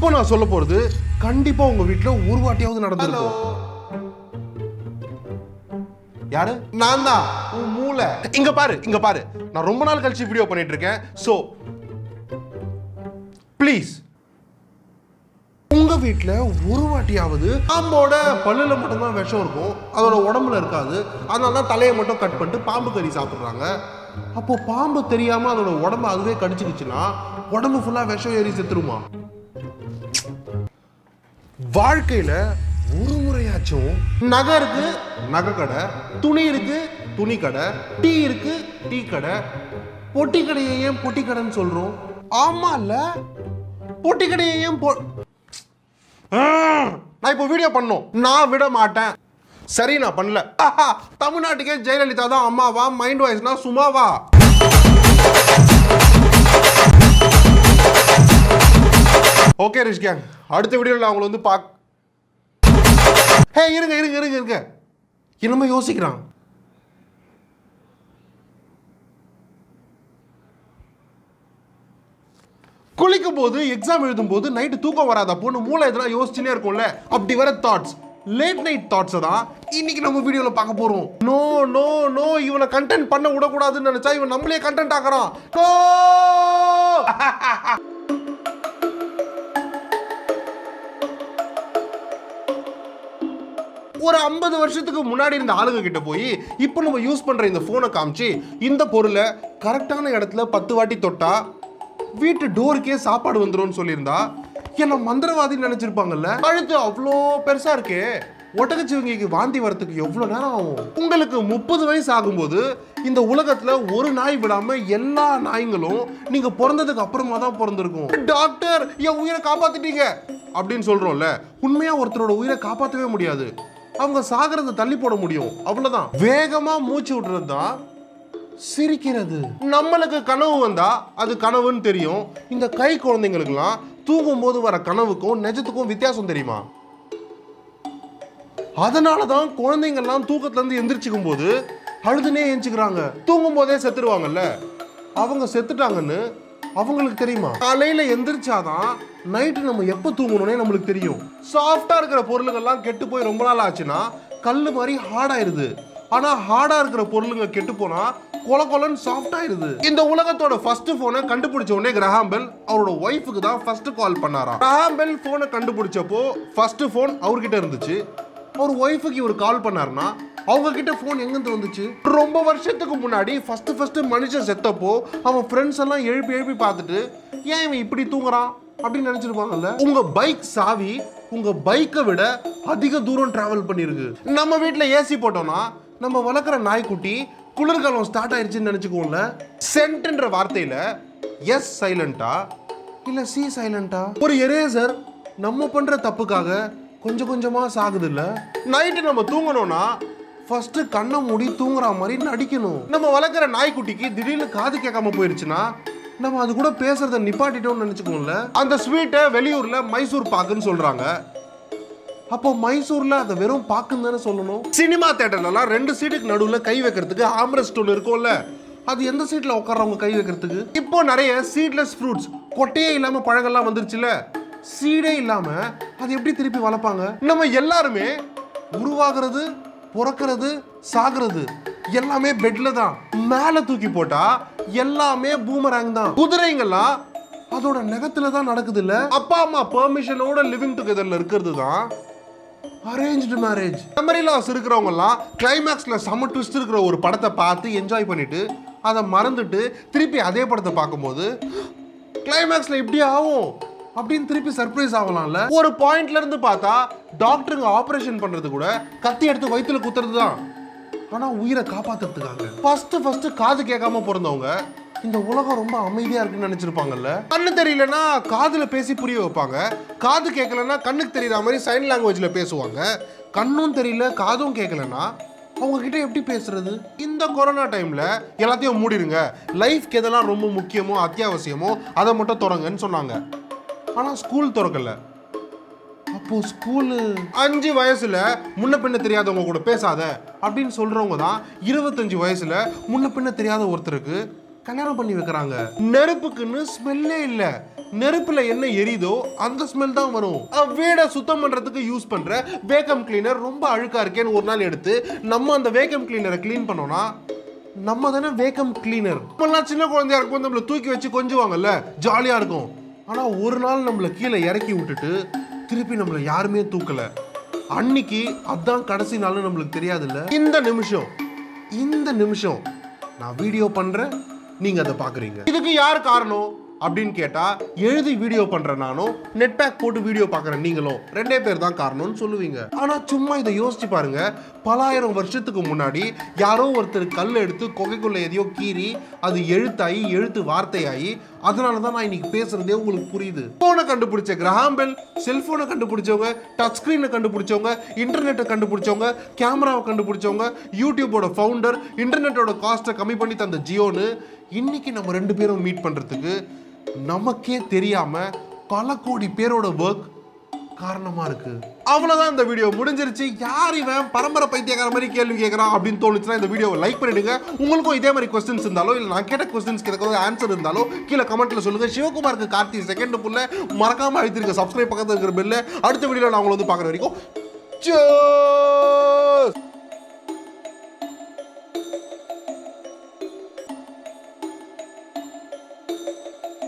இப்போ நான் சொல்ல போறது கண்டிப்பா உங்க வீட்ல ஒரு வாட்டியாவது நடந்திருக்கும். யாரு? நான் தான். உன் மூளை. இங்க பாரு இங்க பாரு. நான் ரொம்ப நாள் கழிச்சு வீடியோ பண்ணிட்டு இருக்கேன். சோ ப்ளீஸ் உங்க வீட்ல ஒரு வாட்டியாவது பாம்போட பல்லுல மட்டும்தான் விஷம் இருக்கும். அதோட உடம்புல இருக்காது. அதனால தான் தலையை மட்டும் கட் பண்ணிட்டு பாம்பு கறி சாப்பிடுறாங்க. அப்போ பாம்பு தெரியாம அதோட உடம்ப அதுவே கடிச்சுக்கிச்சுன்னா உடம்பு ஃபுல்லா விஷம் ஏறி செத்துருமா? வாழ்க்கையில ஒரு முறையாச்சும் நகை இருக்கு நகை கடை துணி இருக்கு துணி கடை டீ இருக்கு டீ கடை. பொட்டி கடையை ஏன் பொட்டி கடைன்னு சொல்றோம்? ஆமா இல்ல? பொட்டி கடையை ஏன் பொ நான் இப்போ வீடியோ பண்ணோம் நான் விட மாட்டேன். சரி நான் பண்ணல. தமிழ்நாட்டுக்கே ஜெயலலிதா தான் அம்மாவா? மைண்ட் வாய்ஸ்னா சும்மாவா? ஓகே ரிஷ் கேங் அடுத்த வீடியோவில் அவங்கள வந்து பாக் ஹே இருங்க இருங்க இருங்க இருங்க. என்னமோ யோசிக்கிறான். குளிக்கும் போது எக்ஸாம் எழுதும் போது நைட்டு தூக்கம் வராத பொண்ணு மூளை எதனா யோசிச்சுனே இருக்கும்ல. அப்படி வர தாட்ஸ் லேட் நைட் தாட்ஸை தான் இன்னைக்கு நம்ம வீடியோவில் பார்க்க போறோம். நோ நோ நோ இவனை கண்டென்ட் பண்ண விடக்கூடாதுன்னு நினைச்சா இவன் நம்மளே கண்டென்ட் ஆகிறான் ஒரு ஐம்பது வருஷத்துக்கு முன்னாடி இருந்த ஆளுங்க கிட்ட போய் இப்போ நம்ம யூஸ் பண்ற இந்த போனை காமிச்சு இந்த பொருளை கரெக்டான இடத்துல பத்து வாட்டி தொட்டா வீட்டு டோருக்கே சாப்பாடு வந்துடும் சொல்லியிருந்தா என்ன மந்திரவாதின்னு நினைச்சிருப்பாங்கல்ல? அழுத்து அவ்வளோ பெருசா இருக்கே ஒட்டகச்சிவங்கிக்கு வாந்தி வரத்துக்கு எவ்வளோ நேரம் ஆகும்? உங்களுக்கு முப்பது வயசு ஆகும்போது இந்த உலகத்தில் ஒரு நாய் விடாமல் எல்லா நாய்ங்களும் நீங்கள் பிறந்ததுக்கு அப்புறமா தான் பிறந்திருக்கும். டாக்டர் என் உயிரை காப்பாத்திட்டீங்க! அப்படின்னு சொல்கிறோம்ல உண்மையாக ஒருத்தரோட உயிரை காப்பாற்றவே முடியாது. அவங்க சாகிறத தள்ளி போட முடியும். அவ்வளவுதான். வேகமா மூச்சு விடுறது தான் சிரிக்கிறது. நம்மளுக்கு கனவு வந்தா அது கனவுன்னு தெரியும். இந்த கை குழந்தைங்களுக்குலாம் தூங்கும் போது வர கனவுக்கும் நிஜத்துக்கும் வித்தியாசம் தெரியுமா? அதனால தான் குழந்தைங்கள்லாம் தூக்கத்துலேருந்து எந்திரிச்சிக்கும் போது அழுதுனே எந்திரிச்சுக்கிறாங்க தூங்கும் போதே செத்துருவாங்கல்ல. அவங்க செத்துட்டாங்கன்னு அவங்களுக்கு தெரியுமா? காலையில எந்திரிச்சாதான் நைட்டு நம்ம எப்போ தூங்கணும்னே நம்மளுக்கு தெரியும். சாஃப்டா இருக்கிற பொருளுங்கள்லாம் கெட்டு போய் ரொம்ப நாள் ஆச்சுன்னா கல் மாதிரி ஹார்ட் ஆயிருது ஆனா ஹார்டா இருக்கிற பொருளுங்க கெட்டு போனா கொல கொலன்னு சாஃப்ட் ஆயிருது இந்த உலகத்தோட ஃபர்ஸ்ட் போனை கண்டுபிடிச்ச உடனே கிரஹாம் பெல் அவரோட ஒய்ஃபுக்கு தான் ஃபர்ஸ்ட் கால் பண்ணாராம். கிரஹாம் பெல் போனை கண்டுபிடிச்சப்போ ஃபர்ஸ்ட் போன் அவர்கிட்ட இருந்துச்சு. அவர் ஒய்ஃபுக்கு இவர் கால் பண்ணாருன்னா அவங்க கிட்ட ஃபோன் எங்கேருந்து வந்துச்சு? ரொம்ப வருஷத்துக்கு முன்னாடி ஃபஸ்ட்டு ஃபஸ்ட்டு மனுஷன் செத்தப்போ அவன் ஃப்ரெண்ட்ஸ் எல்லாம் எழுப்பி எழுப்பி பார்த்துட்டு ஏன் இவன் இப்படி தூங்குறான்? அப்படின்னு நினச்சிருப்பாங்கல்ல? உங்கள் பைக் சாவி உங்கள் பைக்கை விட அதிக தூரம் ட்ராவல் பண்ணியிருக்கு. நம்ம வீட்டில் ஏசி போட்டோம்னா நம்ம வளர்க்குற நாய்க்குட்டி குளிர்காலம் ஸ்டார்ட் ஆயிடுச்சுன்னு நினச்சிக்கோங்கள சென்ட்ன்ற வார்த்தையில் எஸ் சைலண்டா இல்லை சி சைலண்டா ஒரு எரேசர் நம்ம பண்ணுற தப்புக்காக கொஞ்சம் கொஞ்சமாக சாகுது இல்லை நைட்டு நம்ம தூங்கணும்னா ஃபர்ஸ்ட் கண்ணை மூடி தூங்குற மாதிரி நடிக்கணும். நம்ம வளர்க்குற நாய்க்குட்டிக்கு திடீர்னு காது கேட்காம போயிருச்சுன்னா நம்ம அது கூட பேசுறத நிப்பாட்டிட்டோம்னு நினைச்சுக்கோங்கள அந்த ஸ்வீட்டை வெளியூர்ல மைசூர் பாக்குன்னு சொல்றாங்க. அப்போ மைசூர்ல அதை வெறும் பாக்குன்னு தானே சொல்லணும்? சினிமா தேட்டர்லலாம் ரெண்டு சீட்டுக்கு நடுவில் கை வைக்கிறதுக்கு ஆம்ரஸ்ட் ஒன்று இருக்கும்ல. அது எந்த சீட்டில் உட்காரவங்க கை வைக்கிறதுக்கு? இப்போ நிறைய சீட்லெஸ் ஃப்ரூட்ஸ் கொட்டையே இல்லாமல் பழங்கள்லாம் வந்துருச்சுல. சீடே இல்லாமல் அது எப்படி திருப்பி வளர்ப்பாங்க? நம்ம எல்லாருமே உருவாகிறது பிறக்கிறது சாகிறது எல்லாமே பெட்ல தான். மேல தூக்கி போட்டா எல்லாமே பூமராங் தான். குதிரைங்கெல்லாம் அதோட நகத்துல தான் நடக்குது இல்ல அப்பா அம்மா பெர்மிஷனோட லிவிங் டுகெதர்ல இருக்கிறது தான் அரேഞ്ച്டு மேரேஜ் மெமரி லாஸ் இருக்கிறவங்க எல்லாம் கிளைமேக்ஸ்ல செம ட்விஸ்ட் இருக்கிற ஒரு படத்தை பார்த்து என்ஜாய் பண்ணிட்டு அதை மறந்துட்டு திருப்பி அதே படத்தை பார்க்கும்போது கிளைமேக்ஸ்ல இப்படி ஆகும். அப்படின்னு திருப்பி சர்ப்ரைஸ் ஆகலாம்ல. ஒரு பாயிண்ட்ல இருந்து பார்த்தா டாக்டருங்க ஆபரேஷன் பண்றது கூட கத்தி எடுத்து வயிற்றுல குத்துறது தான் ஆனா உயிரை காப்பாத்துறதுக்காக. ஃபர்ஸ்ட் ஃபர்ஸ்ட் காது கேட்காம பிறந்தவங்க இந்த உலகம் ரொம்ப அமைதியா இருக்குன்னு நினைச்சிருப்பாங்கல்ல. கண்ணு தெரியலனா காதுல பேசி புரிய வைப்பாங்க. காது கேட்கலன்னா கண்ணுக்கு தெரியற மாதிரி சைன் லாங்குவேஜ்ல பேசுவாங்க. கண்ணும் தெரியல காதும் கேட்கலன்னா அவங்க கிட்ட எப்படி பேசுறது? இந்த கொரோனா டைம்ல எல்லாத்தையும் மூடிடுங்க. லைஃப்க்கு எதெல்லாம் ரொம்ப முக்கியமோ அத்தியாவசியமோ அதை மட்டும் தொடங்கன்னு சொன்னாங்க. ஆனால் ஸ்கூல் திறக்கல. அப்போ ஸ்கூலு அஞ்சு வயசுல முன்ன பின்ன தெரியாதவங்க கூட பேசாத அப்படின்னு சொல்றவங்க தான் இருபத்தஞ்சு வயசுல முன்ன பின்ன தெரியாத ஒருத்தருக்கு கல்யாணம் பண்ணி வைக்கிறாங்க. நெருப்புக்குன்னு ஸ்மெல்லே இல்ல. நெருப்புல என்ன எரியுதோ அந்த ஸ்மெல் தான் வரும். வீடை சுத்தம் பண்றதுக்கு யூஸ் பண்ற வேக்கம் கிளீனர் ரொம்ப அழுக்கா இருக்கேன்னு ஒரு நாள் எடுத்து நம்ம அந்த வேக்கம் கிளீனரை க்ளீன் பண்ணோம்னா நம்ம தானே வேக்கம் கிளீனர் நம்மலாம் சின்ன குழந்தையா இருக்கும் நம்மள தூக்கி வச்சு கொஞ்சுவாங்கல்ல? ஜாலியா இருக்கும். ஆனா ஒரு நாள் நம்மள கீழே இறக்கி விட்டுட்டு திருப்பி நம்மள யாருமே தூக்கல. அன்னைக்கு அதான் கடைசி நாள்னு நம்மளுக்கு தெரியாதுல்ல? இந்த நிமிஷம் இந்த நிமிஷம் நான் வீடியோ பண்றேன் நீங்க அதை பாக்குறீங்க. இதுக்கு யார் காரணம்? அப்படின்னு கேட்டால் எழுதி வீடியோ பண்ணுற நானும் நெட் பேக் போட்டு வீடியோ பார்க்குறேன் நீங்களும் ரெண்டே பேர் தான் காரணம்னு சொல்லுவீங்க. ஆனால் சும்மா இதை யோசிச்சு பாருங்க. பலாயிரம் வருஷத்துக்கு முன்னாடி யாரோ ஒருத்தர் கல் எடுத்து கொகைக்குள்ளே எதையோ கீறி அது எழுத்தாகி எழுத்து வார்த்தையாகி அதனால தான் நான் இன்னைக்கு பேசுறதே உங்களுக்கு புரியுது. போனை கண்டுபிடிச்ச கிரஹாம்பெல் செல்போனை கண்டுபிடிச்சவங்க டச் ஸ்க்ரீனை கண்டுபிடிச்சவங்க இன்டர்நெட்டை கண்டுபிடிச்சவங்க கேமராவை கண்டுபிடிச்சவங்க யூடியூபோட ஃபவுண்டர் இன்டர்நெட்டோட காஸ்ட்டை கம்மி பண்ணி தந்த ஜியோன்னு இன்னைக்கு நம்ம ரெண்டு பேரும் மீட் பண்ணுறதுக்கு நமக்கே தெரியாம பல கோடி பேரோட ஒர்க் காரணமா இருக்கு. அவ்வளவுதான் இந்த வீடியோ முடிஞ்சிருச்சு. யார் இவன்? பரம்பரை பைத்தியக்கார மாதிரி கேள்வி கேட்கறான் அப்படின்னு தோணுச்சுன்னா இந்த வீடியோவை லைக் பண்ணிடுங்க. உங்களுக்கும் இதே மாதிரி கொஸ்டின்ஸ் இருந்தாலோ இல்லை நான் கேட்ட கொஸ்டின்ஸ்க்கு ஏதாவது ஆன்சர் இருந்தாலோ கீழே கமெண்ட்ல சொல்லுங்க. சிவகுமாருக்கு கார்த்தி செகண்ட் புள்ள. மறக்காம அழுத்திருக்க சப்ஸ்கிரைப் பக்கத்துல இருக்கிற பெல்ல அடுத்த வீடியோல நான் உங்களை வந்து பார்க்குற வரைக்கும்.